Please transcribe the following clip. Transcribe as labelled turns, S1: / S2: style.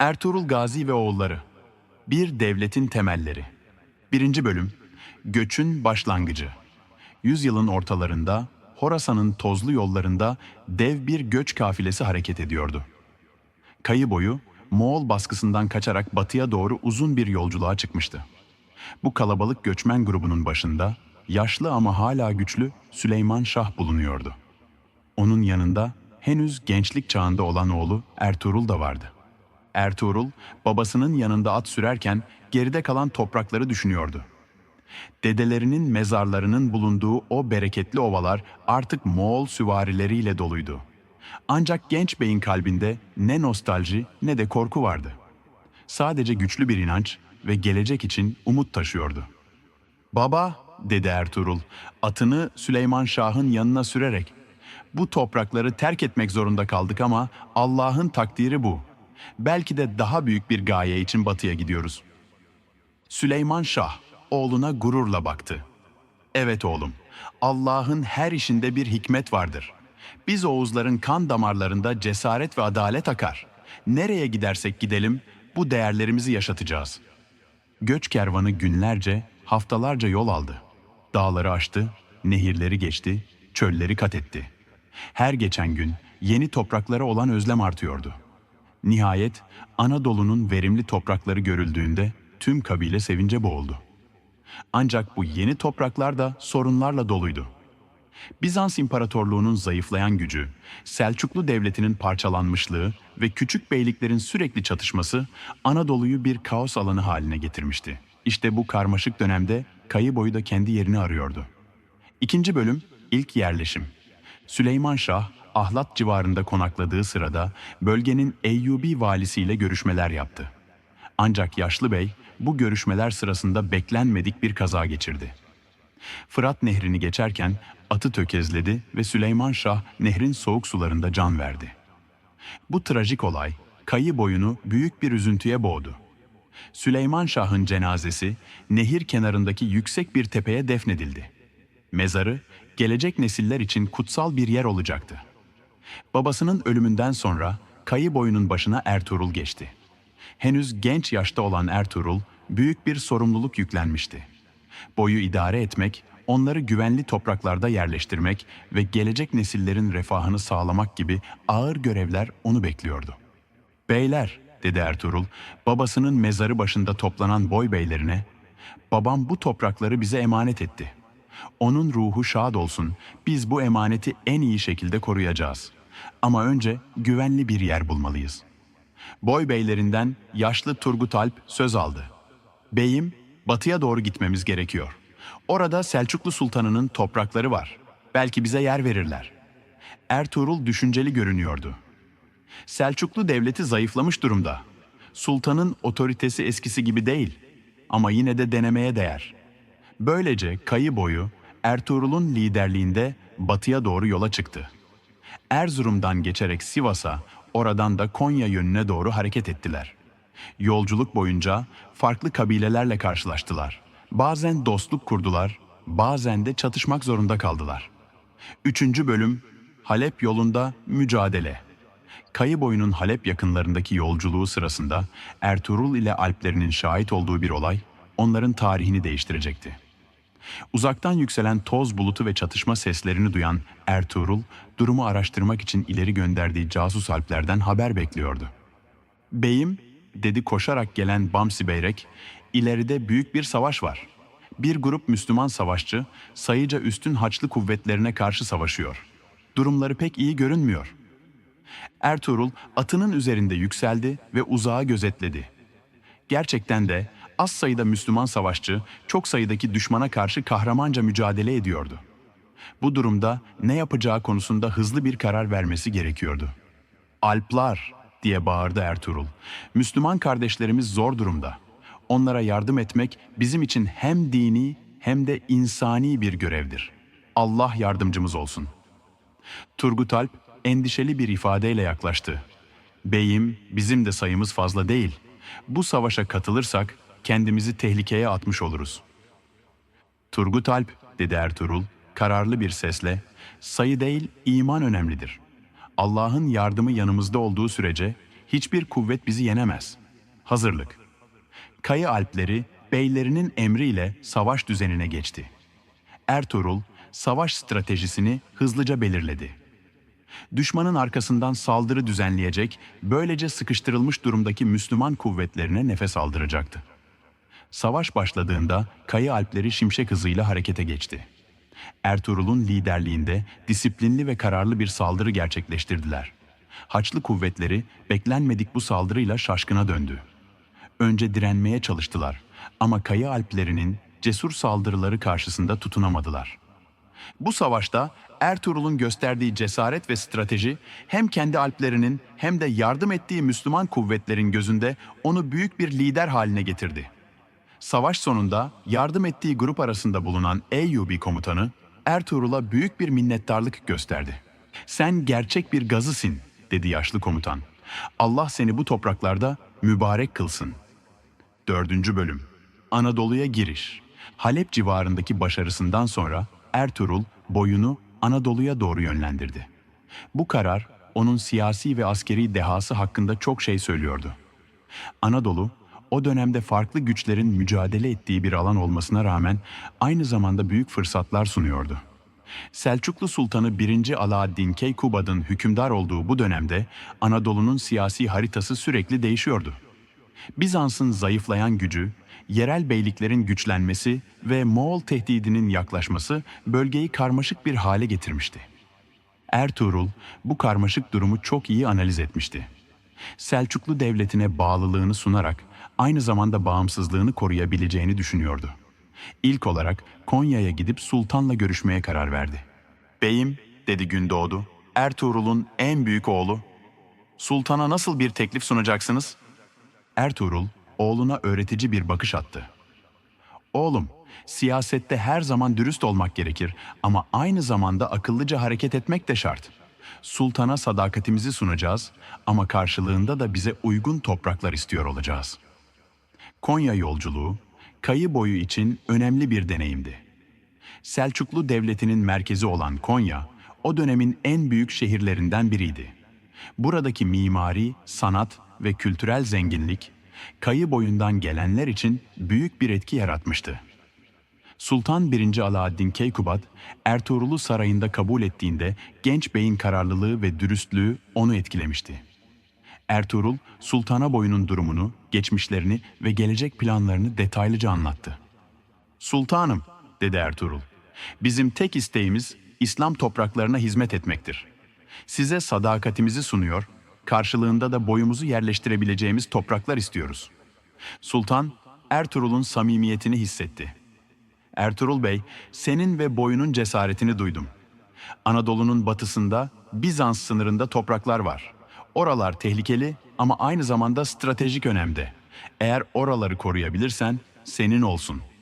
S1: Ertuğrul Gazi ve oğulları Bir devletin temelleri 1. bölüm Göçün başlangıcı Yüzyılın ortalarında Horasan'ın tozlu yollarında dev bir göç kafilesi hareket ediyordu. Kayı boyu Moğol baskısından kaçarak batıya doğru uzun bir yolculuğa çıkmıştı. Bu kalabalık göçmen grubunun başında yaşlı ama hala güçlü Süleyman Şah bulunuyordu. Onun yanında henüz gençlik çağında olan oğlu Ertuğrul da vardı. Ertuğrul, babasının yanında at sürerken geride kalan toprakları düşünüyordu. Dedelerinin mezarlarının bulunduğu o bereketli ovalar artık Moğol süvarileriyle doluydu. Ancak genç beyin kalbinde ne nostalji ne de korku vardı. Sadece güçlü bir inanç ve gelecek için umut taşıyordu. Baba, dedi Ertuğrul, atını Süleyman Şah'ın yanına sürerek. Bu toprakları terk etmek zorunda kaldık ama Allah'ın takdiri bu. Belki de daha büyük bir gaye için batıya gidiyoruz. Süleyman Şah, oğluna gururla baktı. Evet oğlum, Allah'ın her işinde bir hikmet vardır. Biz Oğuzların kan damarlarında cesaret ve adalet akar. Nereye gidersek gidelim, bu değerlerimizi yaşatacağız.'' Göç kervanı günlerce, haftalarca yol aldı. Dağları aştı, nehirleri geçti, çölleri kat etti. Her geçen gün yeni topraklara olan özlem artıyordu. Nihayet Anadolu'nun verimli toprakları görüldüğünde tüm kabile sevince boğuldu. Ancak bu yeni topraklar da sorunlarla doluydu. Bizans İmparatorluğu'nun zayıflayan gücü, Selçuklu Devleti'nin parçalanmışlığı ve küçük beyliklerin sürekli çatışması Anadolu'yu bir kaos alanı haline getirmişti. İşte bu karmaşık dönemde Kayı boyu da kendi yerini arıyordu. İkinci bölüm, ilk yerleşim. Süleyman Şah, Ahlat civarında konakladığı sırada bölgenin Eyyubi valisiyle görüşmeler yaptı. Ancak yaşlı bey bu görüşmeler sırasında beklenmedik bir kaza geçirdi. Fırat nehrini geçerken atı tökezledi ve Süleyman Şah nehrin soğuk sularında can verdi. Bu trajik olay kayı boyunu büyük bir üzüntüye boğdu. Süleyman Şah'ın cenazesi nehir kenarındaki yüksek bir tepeye defnedildi. Mezarı gelecek nesiller için kutsal bir yer olacaktı. Babasının ölümünden sonra kayı boyunun başına Ertuğrul geçti. Henüz genç yaşta olan Ertuğrul büyük bir sorumluluk yüklenmişti. Boyu idare etmek, onları güvenli topraklarda yerleştirmek ve gelecek nesillerin refahını sağlamak gibi ağır görevler onu bekliyordu. Beyler, dedi Ertuğrul, babasının mezarı başında toplanan boy beylerine, babam bu toprakları bize emanet etti. Onun ruhu şad olsun, biz bu emaneti en iyi şekilde koruyacağız. Ama önce güvenli bir yer bulmalıyız. Boy beylerinden yaşlı Turgut Alp söz aldı. Beyim, batıya doğru gitmemiz gerekiyor. Orada Selçuklu Sultanı'nın toprakları var. Belki bize yer verirler. Ertuğrul düşünceli görünüyordu. Selçuklu devleti zayıflamış durumda. Sultanın otoritesi eskisi gibi değil. Ama yine de denemeye değer. Böylece kayı boyu Ertuğrul'un liderliğinde batıya doğru yola çıktı. Erzurum'dan geçerek Sivas'a, oradan da Konya yönüne doğru hareket ettiler. Yolculuk boyunca farklı kabilelerle karşılaştılar. Bazen dostluk kurdular, bazen de çatışmak zorunda kaldılar. Üçüncü bölüm Halep yolunda mücadele. Kayı boyunun Halep yakınlarındaki yolculuğu sırasında Ertuğrul ile Alplerinin şahit olduğu bir olay onların tarihini değiştirecekti. Uzaktan yükselen toz bulutu ve çatışma seslerini duyan Ertuğrul, durumu araştırmak için ileri gönderdiği casus alplerden haber bekliyordu. Beyim, dedi koşarak gelen Bamsi Beyrek, ileride büyük bir savaş var. Bir grup Müslüman savaşçı sayıca üstün Haçlı kuvvetlerine karşı savaşıyor. Durumları pek iyi görünmüyor. Ertuğrul atının üzerinde yükseldi ve uzağa gözetledi. Gerçekten de az sayıda Müslüman savaşçı çok sayıdaki düşmana karşı kahramanca mücadele ediyordu. Bu durumda ne yapacağı konusunda hızlı bir karar vermesi gerekiyordu. Alplar diye bağırdı Ertuğrul. Müslüman kardeşlerimiz zor durumda. Onlara yardım etmek bizim için hem dini hem de insani bir görevdir. Allah yardımcımız olsun. Turgut Alp endişeli bir ifadeyle yaklaştı. Beyim, bizim de sayımız fazla değil. Bu savaşa katılırsak kendimizi tehlikeye atmış oluruz. Turgut Alp, dedi Ertuğrul, kararlı bir sesle, sayı değil iman önemlidir. Allah'ın yardımı yanımızda olduğu sürece Hiçbir kuvvet bizi yenemez. Hazırlık. Kayı Alpleri beylerinin emriyle savaş düzenine geçti. Ertuğrul savaş stratejisini hızlıca belirledi. Düşmanın arkasından saldırı düzenleyecek, böylece sıkıştırılmış durumdaki Müslüman kuvvetlerine nefes aldıracaktı. Savaş başladığında Kayı Alpleri şimşek hızıyla harekete geçti. Ertuğrul'un liderliğinde disiplinli ve kararlı bir saldırı gerçekleştirdiler. Haçlı kuvvetleri beklenmedik bu saldırıyla şaşkına döndü. Önce direnmeye çalıştılar ama Kayı Alplerinin cesur saldırıları karşısında tutunamadılar. Bu savaşta Ertuğrul'un gösterdiği cesaret ve strateji hem kendi alplerinin hem de yardım ettiği Müslüman kuvvetlerin gözünde onu büyük bir lider haline getirdi. Savaş sonunda yardım ettiği grup arasında bulunan Eyyubi komutanı Ertuğrul'a büyük bir minnettarlık gösterdi. Sen gerçek bir gazısın dedi yaşlı komutan. Allah seni bu topraklarda mübarek kılsın. Dördüncü bölüm Anadolu'ya giriş Halep civarındaki başarısından sonra Ertuğrul boyunu Anadolu'ya doğru yönlendirdi. Bu karar onun siyasi ve askeri dehası hakkında çok şey söylüyordu. Anadolu, o dönemde farklı güçlerin mücadele ettiği bir alan olmasına rağmen aynı zamanda büyük fırsatlar sunuyordu. Selçuklu Sultanı 1. Alaaddin Keykubad'ın hükümdar olduğu bu dönemde Anadolu'nun siyasi haritası sürekli değişiyordu. Bizans'ın zayıflayan gücü, yerel beyliklerin güçlenmesi ve Moğol tehdidinin yaklaşması bölgeyi karmaşık bir hale getirmişti. Ertuğrul bu karmaşık durumu çok iyi analiz etmişti. Selçuklu devletine bağlılığını sunarak aynı zamanda bağımsızlığını koruyabileceğini düşünüyordu. İlk olarak Konya'ya gidip sultanla görüşmeye karar verdi. Beyim, dedi Gündoğdu, Ertuğrul'un en büyük oğlu. Sultana nasıl bir teklif sunacaksınız? Ertuğrul, oğluna öğretici bir bakış attı. Oğlum, siyasette her zaman dürüst olmak gerekir ama aynı zamanda akıllıca hareket etmek de şart. Sultana sadakatimizi sunacağız ama karşılığında da bize uygun topraklar istiyor olacağız. Konya yolculuğu, kayı boyu için önemli bir deneyimdi. Selçuklu Devleti'nin merkezi olan Konya, o dönemin en büyük şehirlerinden biriydi. Buradaki mimari, sanat ve kültürel zenginlik, kayı boyundan gelenler için büyük bir etki yaratmıştı. Sultan 1. Alaaddin Keykubat, Ertuğrul'u sarayında kabul ettiğinde genç beyin kararlılığı ve dürüstlüğü onu etkilemişti. Ertuğrul, sultana boyunun durumunu, geçmişlerini ve gelecek planlarını detaylıca anlattı. Sultanım, dedi Ertuğrul, bizim tek isteğimiz İslam topraklarına hizmet etmektir. Size sadakatimizi sunuyor, karşılığında da boyumuzu yerleştirebileceğimiz topraklar istiyoruz. Sultan, Ertuğrul'un samimiyetini hissetti. Ertuğrul Bey, senin ve boyunun cesaretini duydum. Anadolu'nun batısında Bizans sınırında topraklar var. Oralar tehlikeli ama aynı zamanda stratejik önemde. Eğer oraları koruyabilirsen senin olsun.''